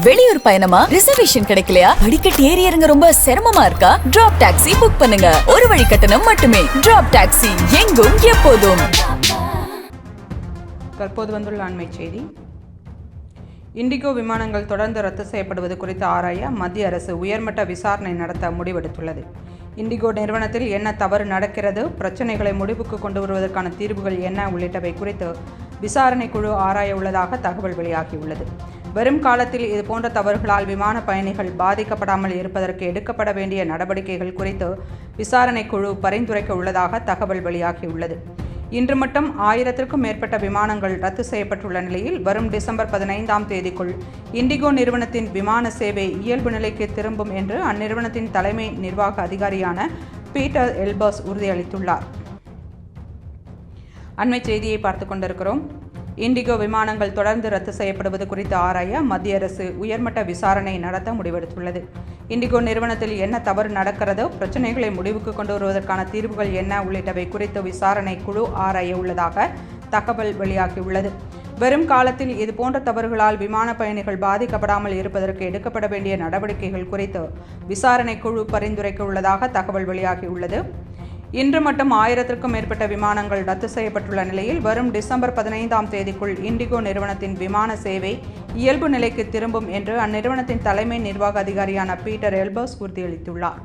வெளியூர் பயணமா? ரிசர்வேஷன் கிடைக்கலையா? படிக்கட் ஏறி இறங்க ரொம்ப சிரமமா இருக்கா? டிராப் டாக்ஸி புக் பண்ணுங்க. ஒரு வழி கட்டணம் மட்டுமே. டிராப் டாக்ஸி எங்கும் எப்போதும். தற்போது வந்துள்ள அண்மை செய்தி. இண்டிகோ விமானங்கள் தொடர்ந்து ரத்து செய்யப்படுவது குறித்து ஆராய மத்திய அரசு உயர்மட்ட விசாரணை நடத்த முடிவெடுத்துள்ளது. இண்டிகோ நிறுவனத்தில் என்ன தவறு நடக்கிறது பிரச்சனைகளை முடிவுக்கு கொண்டு வருவதற்கான தீர்வுகள் என்ன உள்ளிட்டவை குறித்து விசாரணை குழு ஆராய உள்ளதாக தகவல் வெளியாகியுள்ளது. வரும் காலத்தில் இதுபோன்ற தவறுகளால் விமான பயணிகள் பாதிக்கப்படாமல் இருப்பதற்கு எடுக்கப்பட வேண்டிய நடவடிக்கைகள் குறித்து விசாரணை குழு பரிந்துரைக்க உள்ளதாக தகவல் வெளியாகியுள்ளது. இன்று மட்டும் ஆயிரத்திற்கும் மேற்பட்ட விமானங்கள் ரத்து செய்யப்பட்டுள்ள நிலையில் வரும் டிசம்பர் பதினைந்தாம் தேதிக்குள் இண்டிகோ நிறுவனத்தின் விமான சேவை இயல்பு நிலைக்கு திரும்பும் என்று அந்நிறுவனத்தின் தலைமை நிர்வாக அதிகாரியான பீட்டர் எல்பர்ஸ் உறுதியளித்துள்ளார். அண்மை செய்தியை பார்த்து கொண்டிருக்கிறோம். இண்டிகோ விமானங்கள் தொடர்ந்து ரத்து செய்யப்படுவது குறித்து ஆராய மத்திய அரசு உயர்மட்ட விசாரணை நடத்த முடிவெடுத்துள்ளது. இண்டிகோ நிறுவனத்தில் என்ன தவறு நடக்கிறதோ பிரச்சனைகளை முடிவுக்கு கொண்டு வருவதற்கான தீர்வுகள் என்ன உள்ளிட்டவை குறித்து விசாரணை குழு ஆராய உள்ளதாக தகவல் வெளியாகியுள்ளது. வரும் காலத்தில் இதுபோன்ற தவறுகளால் விமான பயணிகள் பாதிக்கப்படாமல் இருப்பதற்கு எடுக்கப்பட வேண்டிய நடவடிக்கைகள் குறித்து விசாரணை குழு பரிந்துரைக்க உள்ளதாக தகவல் வெளியாகியுள்ளது. இன்று மட்டும் ஆயிரத்திற்கும் மேற்பட்ட விமானங்கள் ரத்து செய்யப்பட்டுள்ள நிலையில் வரும் டிசம்பர் பதினைந்தாம் தேதிக்குள் இண்டிகோ நிறுவனத்தின் விமான சேவை இயல்பு நிலைக்கு திரும்பும் என்று அந்நிறுவனத்தின் தலைமை நிர்வாக அதிகாரியான பீட்டர் எல்பர்ஸ் உறுதியளித்துள்ளார்.